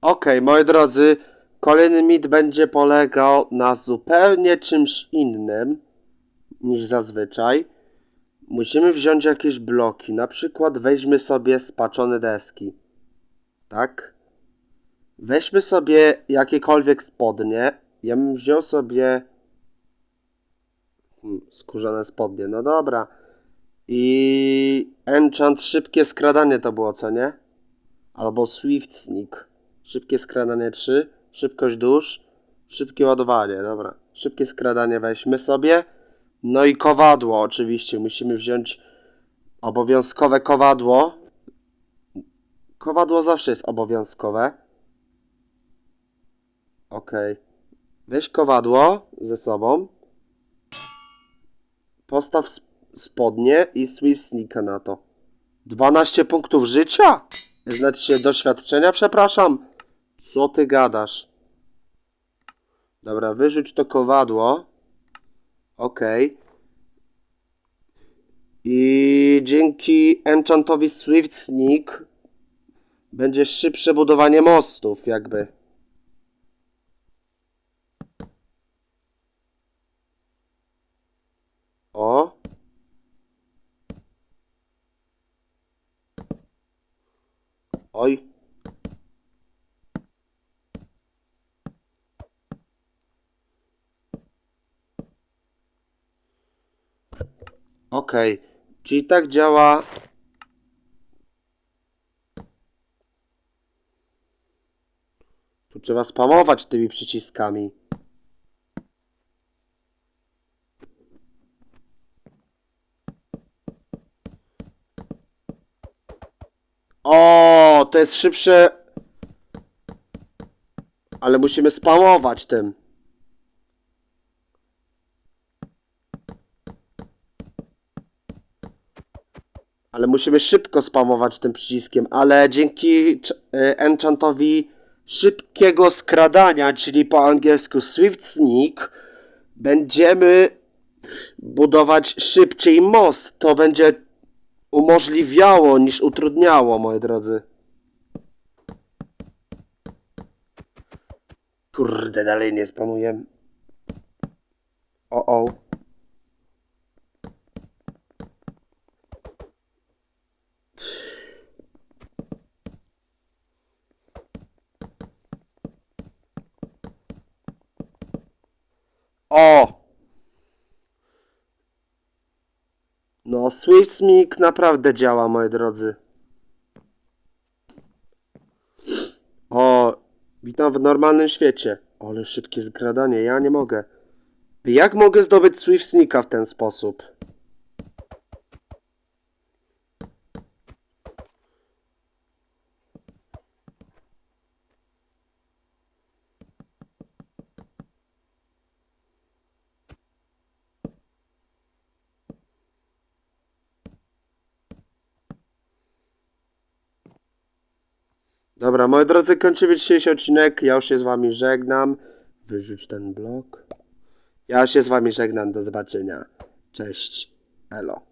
Okej, moi drodzy, kolejny mit będzie polegał na zupełnie czymś innym niż zazwyczaj. Musimy wziąć jakieś bloki, na przykład weźmy sobie spaczone deski. Tak? Weźmy sobie jakiekolwiek spodnie. Ja bym wziął sobie hmm, skórzane spodnie, no dobra. I enchant szybkie skradanie to było, co nie? Albo Swift Sneak. Szybkie skradanie 3, szybkość dusz, szybkie ładowanie, dobra. Szybkie skradanie weźmy sobie. No i kowadło oczywiście, musimy wziąć obowiązkowe kowadło. Kowadło zawsze jest obowiązkowe. Okej. Weź kowadło ze sobą. Postaw sp- spodnie i Swift Sneaka na to. 12 punktów życia? Znaczy doświadczenia, przepraszam. Co ty gadasz? Dobra, wyrzuć to kowadło. Okej. I dzięki enchantowi Swift Sneak będzie szybsze budowanie mostów, jakby. O. Oj. Okej, czyli tak działa. Tu trzeba spamować tymi przyciskami. O, to jest szybsze. Ale musimy spamować tym. Ale musimy szybko spamować tym przyciskiem, ale dzięki y, enchantowi szybkiego skradania, czyli po angielsku Swift Sneak, będziemy budować szybciej most. To będzie umożliwiało niż utrudniało, moi drodzy. Kurde, dalej nie spamuję. O, o. O! No, Swift Sneak naprawdę działa, moi drodzy. O, witam w normalnym świecie. Ale szybkie zgradanie, ja nie mogę. Jak mogę zdobyć Swift Sneaka w ten sposób? Dobra, moi drodzy, kończymy dzisiejszy odcinek. Ja już się z wami żegnam. Wyrzuć ten blok. Ja się z wami żegnam. Do zobaczenia. Cześć. Elo.